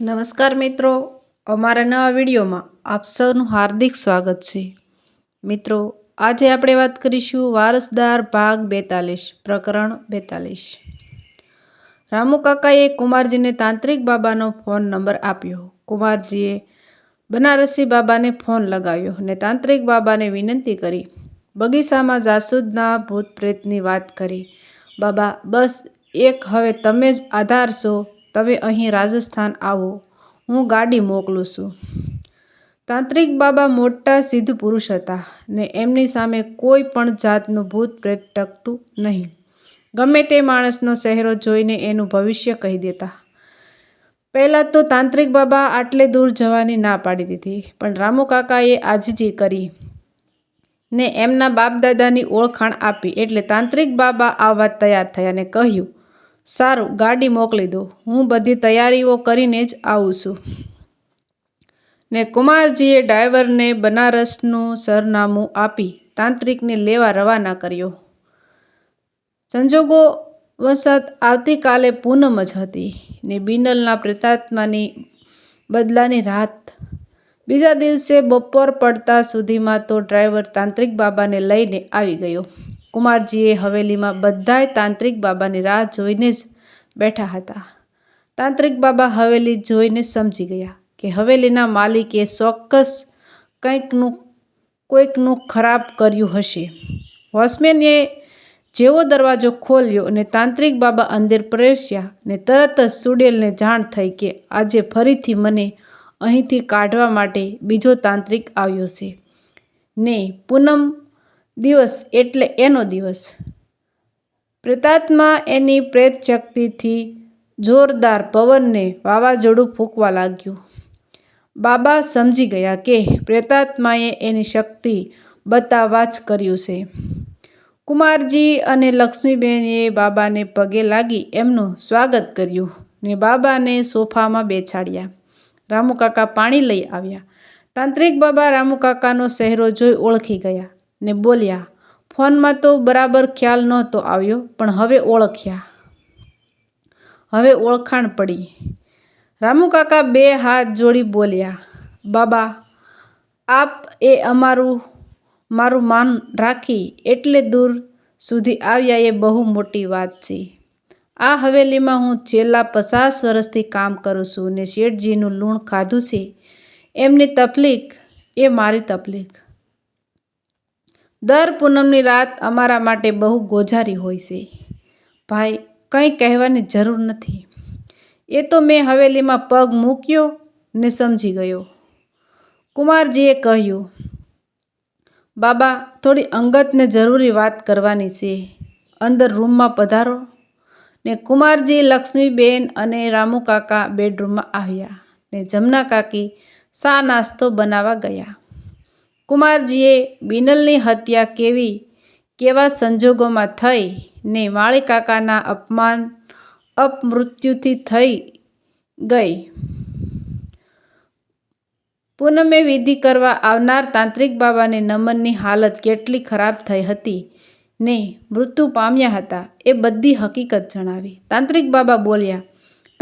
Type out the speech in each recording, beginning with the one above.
નમસ્કાર મિત્રો, અમારા નવા વિડીયોમાં આપ સૌનું હાર્દિક સ્વાગત છે. મિત્રો, આજે આપણે વાત કરીશું વારસદાર ભાગ બેતાલીસ, પ્રકરણ બેતાલીસ. રામુ કાકાએ કુમારજીને તાંત્રિક બાબાનો ફોન નંબર આપ્યો. કુમારજીએ બનારસી બાબાને ફોન લગાવ્યો અને તાંત્રિક બાબાને વિનંતી કરી. બગીચામાં જાસૂદના ભૂત પ્રેતની વાત કરી. બાબા, બસ એક, હવે તમે જ આધાર છો તમે અહીં રાજસ્થાન આવો, હું ગાડી મોકલું છું. તાંત્રિક બાબા મોટા સિદ્ધ પુરુષ હતા ને એમની સામે કોઈ પણ જાતનું ભૂત પ્રેત ટકતું નહીં. ગમે તે માણસનો ચહેરો જોઈને એનું ભવિષ્ય કહી દેતા. પહેલાં તો તાંત્રિક બાબા આટલે દૂર જવાની ના પાડી દીધી, પણ રામુ કાકાએ આજીજી કરી ને એમના બાપદાદાની ઓળખાણ આપી એટલે તાંત્રિક બાબા આવવા તૈયાર થયા અને કહ્યું સારું, ગાડી મોકલી દો. હું બધી તૈયારીઓ કરીને જ આવું છું. ને કુમારજીએ ડ્રાઈવરને બનારસનું સરનામું આપી તાંત્રિકને લેવા રવાના કર્યો. સંજોગો વસાત આવતીકાલે પૂનમ જ હતી ને બિનલના પ્રેતાત્માની બદલાની રાત. બીજા દિવસે બપોર પડતા સુધીમાં તો ડ્રાઈવર તાંત્રિક બાબાને લઈને આવી ગયો. કુમારજીએ હવેલીમાં બધાય તાંત્રિક બાબાની રાહ જોઈને જ બેઠા હતા. તાંત્રિક બાબા હવેલી જોઈને સમજી ગયા કે હવેલીના માલિકે ચોક્કસ કંઈકનું, કોઈકનું ખરાબ કર્યું હશે. વોચમેનએ જેવો દરવાજો ખોલ્યો અને તાંત્રિક બાબા અંદર પ્રવેશ્યા ને તરત જ સુડેલને જાણ થઈ કે આજે ફરીથી મને અહીંથી કાઢવા માટે બીજો તાંત્રિક આવ્યો છે. ને પૂનમ દિવસ એટલે એનો દિવસ. પ્રેતાત્મા એની પ્રેત શક્તિથી જોરદાર પવનને વાવાઝોડું ફૂંકવા લાગ્યું. બાબા સમજી ગયા કે પ્રેતાત્માએ એની શક્તિ બતાવવા જ કર્યું છે. કુમારજી અને લક્ષ્મીબેને બાબાને પગે લાગી એમનું સ્વાગત કર્યું ને બાબાને સોફામાં બેસાડ્યા. રામુ કાકા પાણી લઈ આવ્યા. તાંત્રિક બાબા રામુ કાકાનો ચહેરો જોઈ ઓળખી ગયા. ને બોલ્યા, ફોનમાં તો બરાબર ખ્યાલ નહોતો આવ્યો, પણ હવે ઓળખ્યા. હવે ઓળખાણ પડી. રામુ કાકા બે હાથ જોડી બોલ્યા, બાબા, આપ એ અમારું, મારું માન રાખી એટલે દૂર સુધી આવ્યા એ બહુ મોટી વાત છે. આ હવેલીમાં હું છેલ્લા પચાસ વર્ષથી કામ કરું છું ને શેઠજીનું લૂણ ખાધું છે. એમની તકલીફ, એ મારી તકલીફ. દર પૂનમની રાત અમારા માટે બહુ ગોઝારી હોય છે. ભાઈ, કંઈ કહેવાની જરૂર નથી. એ તો મેં હવેલીમાં પગ મૂક્યો ને સમજી ગયો. કુમારજીએ કહ્યું, બાબા, થોડી અંગતને જરૂરી વાત કરવાની છે. અંદર રૂમમાં પધારો. ને કુમારજી, લક્ષ્મીબેન અને રામુ કાકા બેડરૂમમાં આવ્યા ને જમના કાકી સા નાસ્તો બનાવવા ગયા. કુમારજીએ બિનલની હત્યા કેવી કેવા સંજોગોમાં થઈ ને માળીકાકાના અપમાન અપમૃત્યુથી થઈ ગઈ? પૂનમે વિધિ કરવા આવનાર તાંત્રિક બાબાને નમનની હાલત કેટલી ખરાબ થઈ હતી ને મૃત્યુ પામ્યા હતા એ બધી હકીકત જણાવી. તાંત્રિક બાબા બોલ્યા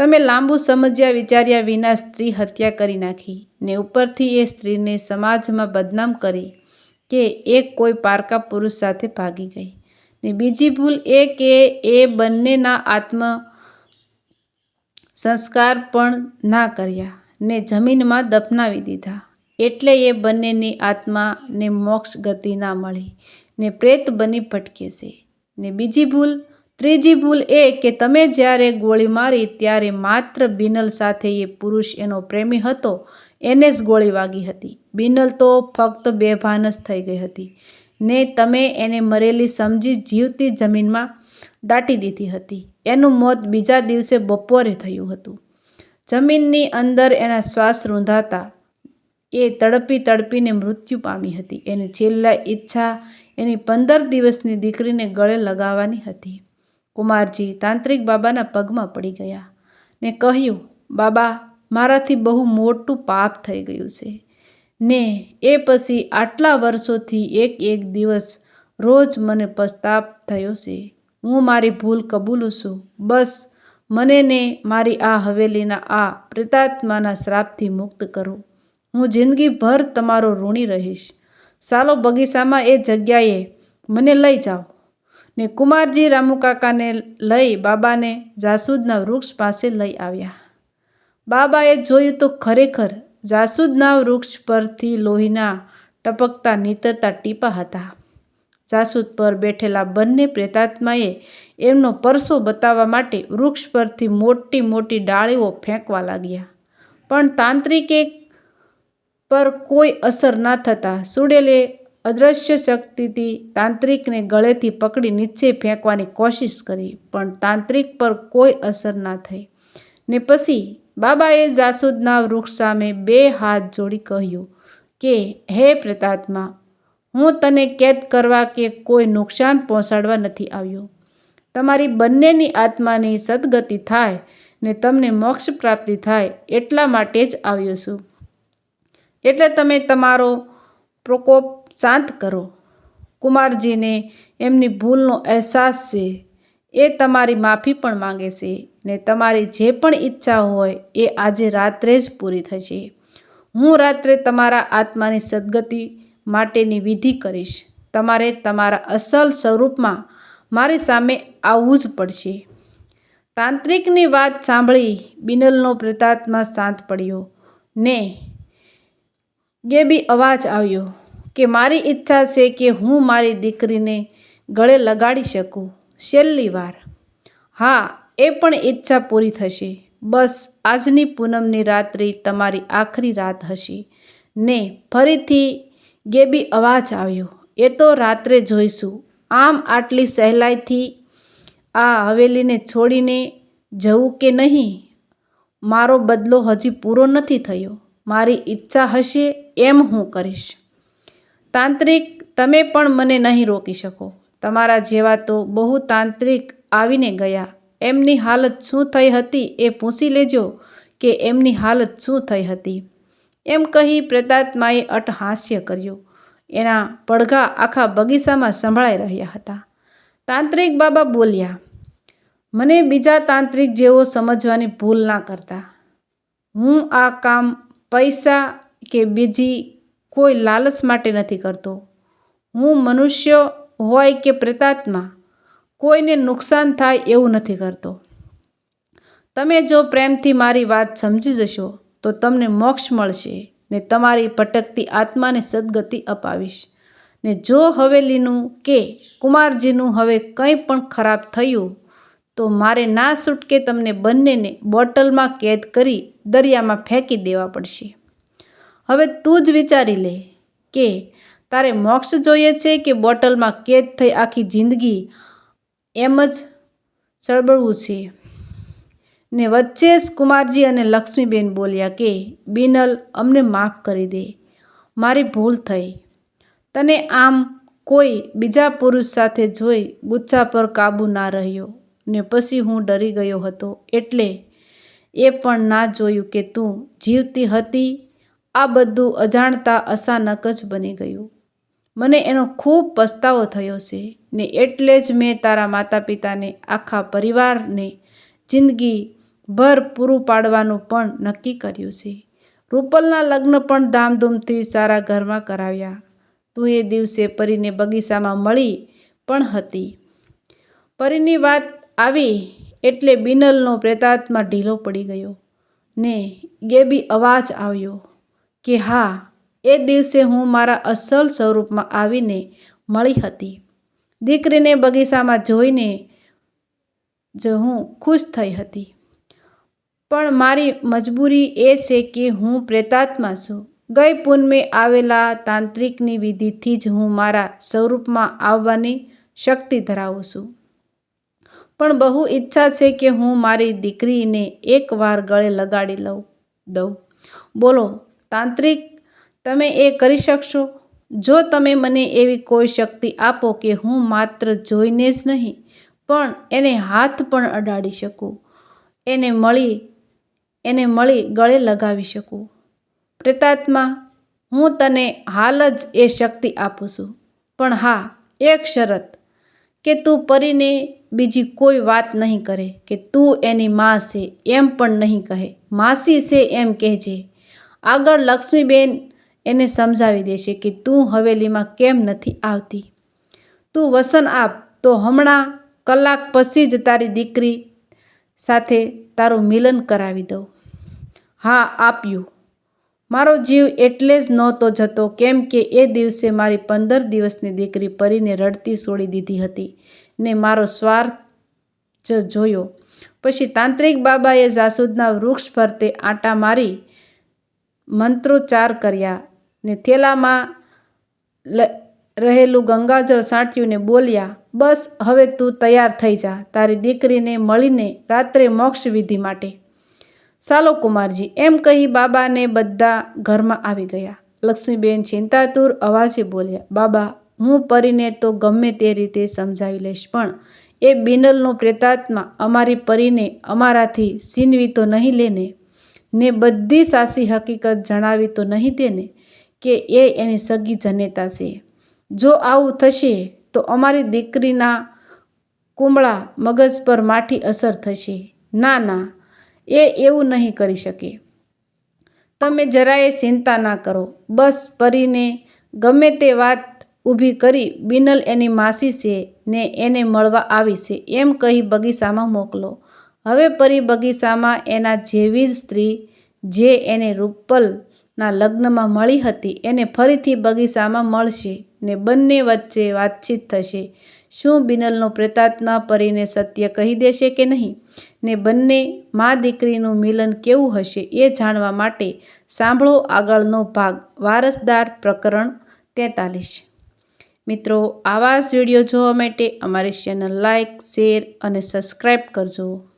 તમે લાંબુ સમજ્યા વિચાર્યા વિના સ્ત્રી હત્યા કરી નાખી ને ઉપરથી એ સ્ત્રીને સમાજમાં બદનામ કરી કે એ કોઈ પારકા પુરુષ સાથે ભાગી ગઈ. ને બીજી ભૂલ એ કે એ બંનેના આત્મ સંસ્કાર પણ ના કર્યા ને જમીનમાં દફનાવી દીધા. એટલે એ બંનેની આત્માને મોક્ષ ગતિ ના મળી ને પ્રેત બની ભટકે છે. ને બીજી ભૂલ ત્રીજી ભૂલ એ કે તમે જ્યારે ગોળી મારી ત્યારે માત્ર બિનલ સાથે એ પુરુષ એનો પ્રેમી હતો, એને જ ગોળી વાગી હતી. બિનલ તો ફક્ત બેભાન જ થઈ ગઈ હતી. ને તમે એને મરેલી સમજી જીવતી જમીનમાં દાટી દીધી હતી. એનું મોત બીજા દિવસે બપોરે થયું હતું. જમીનની અંદર એના શ્વાસ રૂંધાતા એ તડપી તડપીને મૃત્યુ પામી હતી. એની છેલ્લા ઈચ્છા એની પંદર દિવસની દીકરીને ગળે લગાવવાની હતી. કુમારજી તાંત્રિક બાબાના પગમાં પડી ગયા ને કહ્યું, બાબા, મારાથી બહુ મોટું પાપ થઈ ગયું છે. ને એ પછી આટલા વર્ષોથી એક એક દિવસ રોજ મને પસ્તાપ થયો છે. હું મારી ભૂલ કબૂલું છું. બસ, મને ને મારી આ હવેલીના આ પ્રેતાત્માના શ્રાપથી મુક્ત કરો. હું જિંદગીભર તમારો ઋણી રહીશ. ચાલો બગીચામાં એ જગ્યાએ મને લઈ જાઓ. ને કુમારજી રામુકાકાને લઈ બાબાને જાસૂદના વૃક્ષ પાસે લઈ આવ્યા. બાબાએ જોયું તો ખરેખર જાસૂદના વૃક્ષ પરથી લોહીના ટપકતા નીતરતા ટીપા હતા. જાસૂદ પર બેઠેલા બંને પ્રેતાત્માએ એમનો પરસો બતાવવા માટે વૃક્ષ પરથી મોટી મોટી ડાળીઓ ફેંકવા લાગ્યા. પણ તાંત્રિકે પર કોઈ અસર ન થતાં સુડેલે અદૃશ્ય શક્તિથી તાંત્રિકને ગળેથી પકડી નીચે ફેંકવાની કોશિશ કરી, પણ તાંત્રિક પર કોઈ અસર ના થઈ. ને પછી બાબાએ જાસૂદના વૃક્ષ સામે બે હાથ જોડી કહ્યું કે, હે પ્રતાત્મા, હું તને કેદ કરવા કે કોઈ નુકસાન પહોંચાડવા નથી આવ્યો. તમારી બંનેની આત્માની સદગતિ થાય ને તમને મોક્ષ પ્રાપ્તિ થાય એટલા માટે જ આવ્યો છું. એટલે તમે તમારો પ્રકોપ શાંત કરો. કુમારજીને એમની ભૂલનો અહેસાસ છે. એ તમારી માફી પણ માંગે છે ને તમારી જે પણ ઈચ્છા હોય એ આજે રાત્રે જ પૂરી થશે. હું રાત્રે તમારા આત્માની સદગતિ માટેની વિધિ કરીશ. તમારે તમારા અસલ સ્વરૂપમાં મારી સામે આવવું જ પડશે. તાંત્રિકની વાત સાંભળી બિનલનો પ્રેતાત્મા શાંત પડ્યો. ને ગેબી અવાજ આવ્યો કે મારી ઈચ્છા છે કે હું મારી દીકરીને ગળે લગાડી શકું છેલ્લી વાર. હા, એ પણ ઈચ્છા પૂરી થશે. બસ આજની પૂનમની રાત્રિ તમારી આખરી રાત હશે. ને ફરીથી ગેબી અવાજ આવ્યો. એ તો રાત્રે જોઈશું. આમ આટલી સહેલાઈથી આ હવેલીને છોડીને જવું કે નહીં? મારો બદલો હજી પૂરો નથી થયો. મારી ઈચ્છા હશે એમ હું કરીશ. તાંત્રિક, તમે પણ મને નહીં રોકી શકો. તમારા જેવા તો બહુ તાંત્રિક આવીને ગયા. એમની હાલત શું થઈ હતી એ પૂછી લેજો કે એમની હાલત શું થઈ હતી. એમ કહી પ્રેતાત્માએ અટહાસ્ય કર્યું. એના પડઘા આખા બગીચામાં સંભળાઈ રહ્યા હતા. તાંત્રિક બાબા બોલ્યા, મને બીજા તાંત્રિક જેવો સમજવાની ભૂલ ના કરતા. હું આ કામ પૈસા કે બીજી કોઈ લાલચ માટે નથી કરતો. હું મનુષ્ય હોય કે પ્રેતાત્મા, કોઈને નુકસાન થાય એવું નથી કરતો. તમે જો પ્રેમથી મારી વાત સમજી જશો, તો તમને મોક્ષ મળશે ને તમારી ભટકતી આત્માને સદગતિ અપાવીશ. ને જો હવેલીનું કે કુમારજીનું હવે કંઈ પણ ખરાબ થયું તો મારે ના છૂટકે તમને બંનેને બોટલમાં કેદ કરી દરિયામાં ફેંકી દેવા પડશે. હવે તું જ વિચારી લે કે તારે મોક્ષ જોઈએ છે કે બોટલમાં કેદ થઈ આખી જિંદગી એમ જ સળબળવું છે? ને વચ્ચે જ કુમારજી અને લક્ષ્મીબેન બોલ્યા કે, બિનલ, અમને માફ કરી દે. મારી ભૂલ થઈ. તને આમ કોઈ બીજા પુરુષ સાથે જોઈ ગુચ્છા પર કાબૂ ના રહ્યો. ને પછી હું ડરી ગયો હતો. એટલે એ પણ ના જોયું કે તું જીવતી હતી. આ બધું અજાણતા અચાનક જ બની ગયું. મને એનો ખૂબ પસ્તાવો થયો છે ને એટલે જ મેં તારા માતા પિતાને આખા પરિવારને જિંદગી ભર પૂરું પાડવાનું પણ નક્કી કર્યું છે. રૂપલના લગ્ન પણ ધામધૂમથી સારા ઘરમાં કરાવ્યા. તું એ દિવસે પરીને બગીચામાં મળી પણ હતી. પરીની વાત આવી એટલે બિનલનો પ્રેતાત્મા ઢીલો પડી ગયો. ને ગેબી અવાજ આવ્યો કે, હા, એ દિવસે હું મારા અસલ સ્વરૂપમાં આવીને મળી હતી. દીકરીને બગીચામાં જોઈને જ હું ખુશ થઈ હતી. પણ મારી મજબૂરી એ છે કે હું પ્રેતાત્મા છું. ગઈ પૂનમે આવેલા તાંત્રિકની વિધિથી જ હું મારા સ્વરૂપમાં આવવાની શક્તિ ધરાવું છું. પણ બહુ ઈચ્છા છે કે હું મારી દીકરીને એકવાર ગળે લગાડી લઉં, દઉં. બોલો, તાંત્રિક, તમે એ કરી શકશો? જો તમે મને એવી કોઈ શક્તિ આપો કે હું માત્ર જોઈને જ નહીં, પણ એને હાથ પણ અડાડી શકું, એને મળી એને મળી ગળે લગાવી શકું. પ્રેતાત્મા, હું તને હાલ જ એ શક્તિ આપું છું. પણ હા, એક શરત કે તું પરીને બીજી કોઈ વાત નહીં કરે, કે તું એની માં છે એમ પણ નહીં કહે. માસી છે એમ કહેજે. આગળ લક્ષ્મીબેન એને સમજાવી દેશે કે તું હવેલીમાં કેમ નથી આવતી. તું વસન આપ, તો હમણાં કલાક પછી જ તારી દીકરી સાથે તારું મિલન કરાવી દઉં. હા, આપ્યું. મારો જીવ એટલે જ નહોતો જતો કેમ કે એ દિવસે મારી પંદર દિવસની દીકરી પરીને રડતી છોડી દીધી હતી ને મારો સ્વાર્થ જ જોયો. પછી તાંત્રિક બાબાએ જાસૂદના વૃક્ષ ફરતે આંટા મારી મંત્રોચ્ચાર કર્યા ને થેલામાં રહેલું ગંગાજળ સાંટ્યું ને બોલ્યા, બસ, હવે તું તૈયાર થઈ જા. તારી દીકરીને મળીને રાત્રે મોક્ષ વિધિ માટે. ચાલો કુમારજી, એમ કહી બાબાને બધા ઘરમાં આવી ગયા. લક્ષ્મીબેન ચિંતાતુર અવાજે બોલ્યા, બાબા, હું પરીને તો ગમે તે રીતે સમજાવી લઈશ, પણ એ બિનલનો પ્રેતાત્મા અમારી પરીને અમારાથી છીનવી તો નહીં લેને, ને બધી સાસી હકીકત જણાવી તો નહીં દેને કે એ એની સગી જનેતા છે. જો આવું થશે તો અમારી દીકરીના કુંબળા મગજ પર માઠી અસર થશે. ના ના એ એવું નહીં કરી શકે. તમે જરાય ચિંતા ના કરો. બસ પરીને ગમે તે વાત ઊભી કરી બિનલ એની માસી છે ને એને મળવા આવી છે. એમ કહી બગીચામાં મોકલો. હવે પરી બગીચામાં એના જેવી જ સ્ત્રી જે એને રૂપલના લગ્નમાં મળી હતી, એને ફરીથી બગીચામાં મળશે ને બંને વચ્ચે વાતચીત થશે. શું બિનલનો પ્રેતાત્મા પરીને સત્ય કહી દેશે કે નહીં? ને બંને મા દીકરીનું મિલન કેવું હશે એ જાણવા માટે સાંભળો આગળનો ભાગ, વારસદાર પ્રકરણ તેતાલીસ. મિત્રો, આવા વીડિયો જોવા માટે અમારી ચેનલ લાઇક શેર અને સબસ્ક્રાઈબ કરજો.